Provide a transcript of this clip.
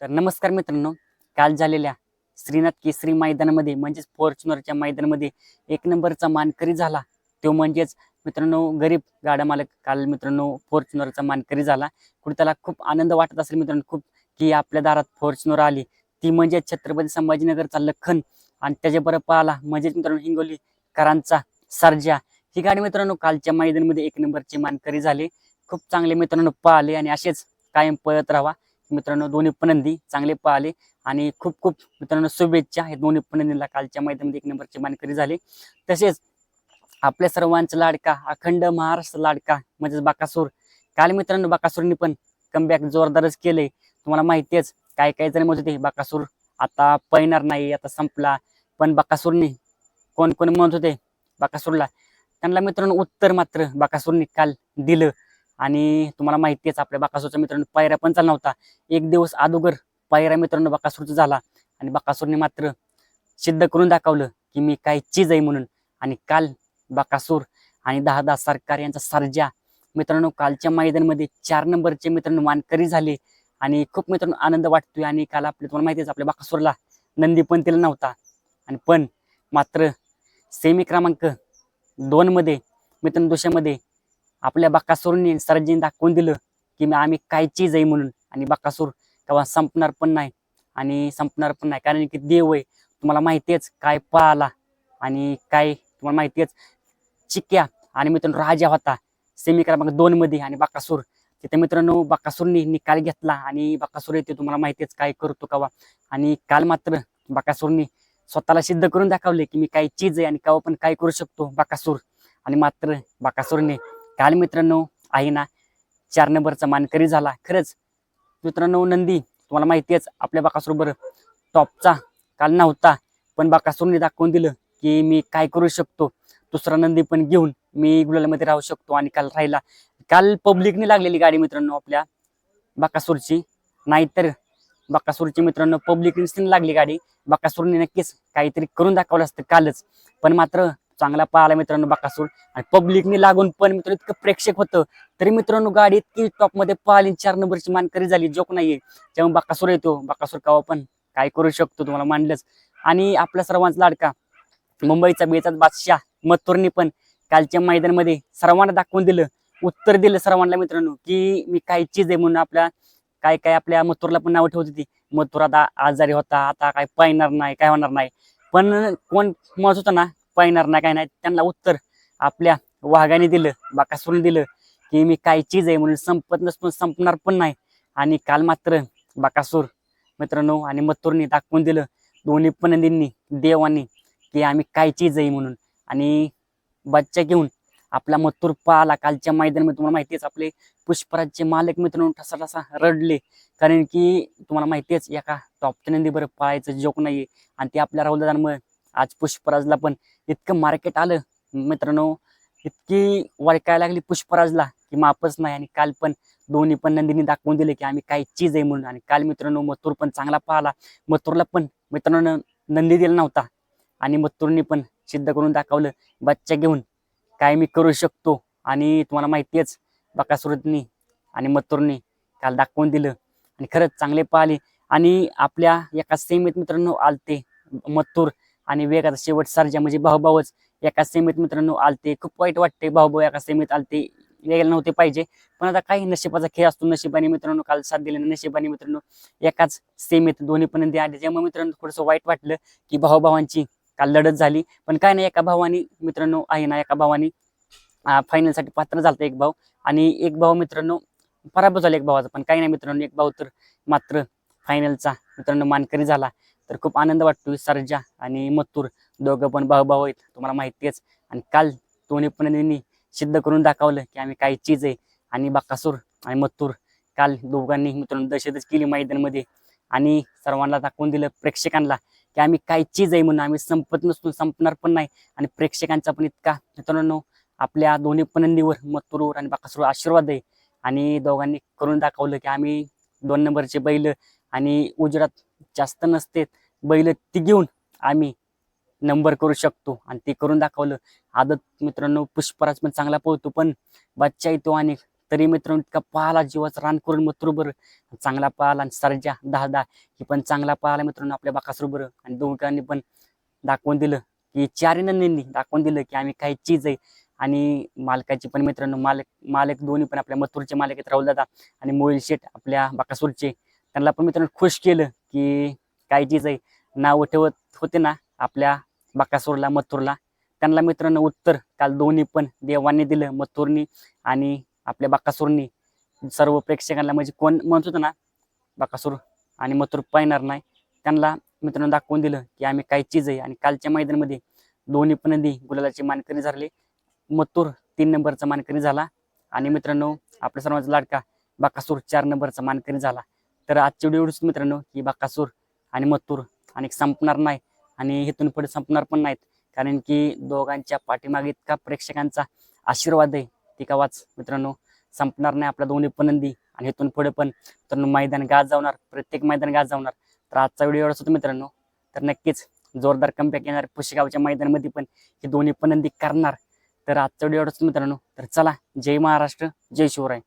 तर नमस्कार मित्रांनो काल झालेल्या श्रीनाथ केसरी मैदानामध्ये म्हणजेच फॉर्च्युनरच्या मैदानामध्ये एक नंबरचा मानकरी झाला. तो म्हणजेच मित्रांनो गरीब गाडा मालक काल मित्रांनो फॉर्च्युनरचा मानकरी झाला. कुठे त्याला खूप आनंद वाटत असेल मित्रांनो खूप की आपल्या दारात फॉर्च्युनर आली. ती म्हणजे छत्रपती संभाजीनगरचा लखन आणि त्याच्याबरोबर पाहिला म्हणजेच मित्रांनो हिंगोली करांचा सर्जा. ही गाडी मित्रांनो कालच्या मैदानामध्ये एक नंबरची मानकरी झाली. खूप चांगले मित्रांनो पाहिले आणि असेच कायम पळत राहा मित्रांनो दोन्ही पनंदी चांगले पळाले आणि खूप खूप मित्रांनो शुभेच्छा. हे दोन्ही पनंदीला कालच्या मैदानामध्ये एक नंबरची मानकरी झाली. तसेच आपल्या सर्वांचा लाडका अखंड महाराष्ट्र लाडका म्हणजेच बाकासूर. काल मित्रांनो बाकासूरनी पण कमबॅक जोरदारच केले. तुम्हाला माहितीच काय काय जण म्हणत होते बाकासूर आता पळणार नाही आता संपला. पण बाकासूरनी कोण कोण म्हणत होते बाकासूरला. त्यांना मित्रांनो उत्तर मात्र बाकासूरनी काल दिलं. आणि तुम्हाला माहिती आहे आपल्या बाकासूरच्या मित्रांनो पायऱ्या पण चालला नव्हता. एक दिवस अगोदर पायऱ्या मित्रांनो बाकासूरचा झाला आणि बाकासूरने मात्र सिद्ध करून दाखवलं की मी काय चीज आहे म्हणून. आणि काल बाकासूर आणि दहा दहा सरकार यांचा सर्जा मित्रांनो कालच्या मैदानमध्ये चार नंबरचे मित्रांनो मानकरी झाले. आणि खूप मित्रांनो आनंद वाटतोय आणि काल आपल्या तुम्हाला माहिती आहे आपल्या बाकासूरला नंदी पण तिला नव्हता. आणि पण मात्र सेमी क्रमांक दोनमध्ये मित्रांनो दुसऱ्यामध्ये आपल्या बक्कासूरने सरजीने दाखवून दिलं की मी आम्ही काय चीज आहे म्हणून? आणि बक्कासूर तेव्हा संपणार पण नाही. आणि संपणार पण नाही. कारण की देव आहे. तुम्हाला माहितीच काय पळाला आणि काय तुम्हाला माहितीच चिक्या आणि मित्रांनो राजा होता. सेमी क्रमांक दोन मध्ये आणि बाकासूर. तिथे मित्रांनो बकासूरने निकाल घेतला आणि बक्कासूर येते तुम्हाला माहितीच काय करतो कवा. आणि काल मात्र बकासूरने स्वतःला सिद्ध करून दाखवले की मी काय चीज आहे आणि कवा पण काय करू शकतो बकासूर. आणि मात्र बाकासूरने काल मित्रांनो आहे ना चार नंबरचा मानकरी झाला. खरंच मित्रांनो नंदी तुम्हाला माहितीच आपल्या बाकासोबर टॉपचा काल नव्हता पण बाकासूरने दाखवून दिलं की मी काय करू शकतो. दुसरा नंदी पण घेऊन मी गुलालमध्ये राहू शकतो आणि काल राहिला. काल पब्लिकने लागलेली गाडी मित्रांनो आपल्या बाकासूरची. नाहीतर बाकासूरची मित्रांनो पब्लिकने लागली गाडी. बाकासूरने नक्कीच काहीतरी करून दाखवलं असतं कालच. पण मात्र चांगला पाहिला मित्रांनो बाकासूर. आणि पब्लिकने लागून पण मित्रांनो इतकं प्रेक्षक होतं. तरी मित्रांनो गाडी इतकी टॉपमध्ये पाहिली चार नंबरची मानकरी झाली. जोक नाहीये. जेव्हा बाकासूर येतो बाकासूर कावा पण काय करू शकतो तुम्हाला मांडलंच आणि आपल्या सर्वांचा लाडका मुंबईचा बेचाच बादशाह मथुरनी पण कालच्या मैदानामध्ये सर्वांना दाखवून दिलं. उत्तर दिलं सर्वांना मित्रांनो की मी काय चीज आहे म्हणून आपल्या काय काय आपल्या मथुरला पण नाव ठेवत होती. मथुर आता आजारी होता आता काय पाहणार नाही काय होणार नाही. पण कोण म्हणत होतं ना पायणार नाही काय नाही. त्यांना उत्तर आपल्या वाघाने दिलं बाकासूरने दिलं की मी काय चीज आहे म्हणून संपत नसून संपणार पण नाही. आणि काल मात्र बाकासूर मित्रांनो आणि मथुरनी दाखवून दिलं दोन्ही पनंदींनी देवानी की आम्ही काय चीज आहे म्हणून. आणि बच्चा घेऊन आपला मथुर पाला कालच्या मैदानामध्ये. तुम्हाला माहितीच आपले पुष्पराजचे मालक मित्रांनो ठसा ठसा रडले. कारण की तुम्हाला माहितीच एका टॉपच्या नंदी बरं पळायचं जोक नाहीये. आणि ते आपल्या राहुल दादांमुळे आज पुष्पराजला पण इतकं मार्केट आलं मित्रांनो. इतकी वळकायला लागली पुष्पराजला की मापच नाही. आणि काल पण दोन्ही पण नंदिनी दाखवून दिले की आम्ही काय चीज आहे म्हणून. आणि काल मित्रांनो मथुर पण चांगला पाहिला. मथुरला पण मित्रांनो नंदी दिला नव्हता. आणि मथुरने पण सिद्ध करून दाखवलं बच्चा घेऊन काय मी करू शकतो? आणि तुम्हाला माहितीच बकासुरतनी आणि मथुरने काल दाखवून दिलं. आणि खरंच चांगले पाहिले. आणि आपल्या एका सेमीत मित्रांनो आलते मथुर. आणि वेगाचा शेवट सारजा म्हणजे भाऊभाऊच एका सेमीत मित्रांनो आलते. खूप वाईट वाटते भाऊभाऊ एका सेमीत आलते. यायला नव्हते पाहिजे. पण आता काही नशिबाचा खेळ असतो नशिबाने मित्रांनो काल साथ दिले नशिबाने मित्रांनो एकाच सेमीत दोन्ही पण आले जेव्हा मित्रांनो थोडंसं वाईट वाटलं की भाऊभावांची काल लढत झाली. पण काय नाही एका भावानी मित्रांनो आहे ना एका भावानी फायनलसाठी पात्र झालं एक भाऊ. आणि एक भाऊ मित्रांनो पराभव झाला एक भावाचा. पण काही नाही मित्रांनो एक भाऊ तर मात्र फायनलचा मित्रांनो मानकरी झाला. तर खूप आनंद वाटतो सर्जा आणि मथुर दोघं पण भाऊ भाऊ आहेत तुम्हाला माहिती आहेच. आणि काल दोन्ही पण सिद्ध करून दाखवलं की आम्ही काही चीज आहे आणि बाकासूर आणि मत्तूर काल दोघांनी मित्रांनो दहशतच केली मैदानमध्ये. आणि सर्वांना दाखवून दिलं प्रेक्षकांना की आम्ही काय चीज आहे म्हणून आम्ही संपत नसून संपणार पण नाही. आणि प्रेक्षकांचा पण इतका मित्रांनो आपल्या दोन्ही पनंदीवर मथुरवर आणि बाकासूर आशीर्वाद आहे. आणि दोघांनी करून दाखवलं की आम्ही दोन नंबरचे बैल आणि उजेडात जास्त नसते बैल ती घेऊन आम्ही नंबर करू शकतो. आणि ते करून दाखवलं. आदत मित्रांनो पुष्पराज पण चांगला पोहतो पण बच्चा येतो आणि तरी मित्रांनो इतका पाहाला जीवाचा रान करून मथुरबर चांगला पाहाला आणि सरजा दहा दहा ही पण चांगला पाहाला मित्रांनो आपल्या बाकासरोबर आणि दोघांनी पण दाखवून दिलं की चार नंदींनी दाखवून दिलं की आम्ही काही चीज आहे. आणि मालकाची पण मित्रांनो मालक मालक दोन्ही पण आपल्या मथुरचे मालक आहेत राहुल दादा आणि मोहिल शेठ आपल्या बाकासूरचे. त्यांना पण मित्रांनो खुश केलं. की काय चीज आहे नाव ठेवत होते ना आपल्या बाकासूरला मथुरला त्यांना मित्रांनो उत्तर काल दोन्ही पण देवांनी दिलं मथुरनी आणि आपल्या बाकासूरनी. सर्व प्रेक्षकांना म्हणजे कोण म्हणत होतं ना बाकासूर आणि मथुर पाहणार नाही त्यांना मित्रांनो दाखवून दिलं की आम्ही काय चीज आहे. आणि कालच्या मैदानामध्ये दोन्ही पण नदी गुलालाची मानकरी झाली. मथुर तीन नंबरचा मानकरी झाला. आणि मित्रांनो आपल्या सर्वांचा लाडका बाकासूर चार नंबरचा मानकरी झाला. तर आजच्या व्हिडिओ मित्रांनो. की बाकासूर आणि मथूर. आणि संपणार नाही. आणि इथून पुढे संपणार पण नाहीत. कारण की दोघांच्या पाठीमागे इतका प्रेक्षकांचा आशीर्वाद आहे. ती वाच मित्रांनो संपणार नाही आपल्या दोन्ही पण नंदी आणि इथून पुढे पण मित्रांनो मैदान गाज जावणार. प्रत्येक मैदान गाज जावणार. तर आजचा व्हिडिओ एवढाच होतो मित्रांनो. तर नक्कीच जोरदार कमबॅक येणार. पुशेगावच्या मैदानामध्ये पण हे दोन्ही पण नंदी करणार. तर आजचा व्हिडिओ एवढाच मित्रांनो. तर चला जय महाराष्ट्र जय शिवराय.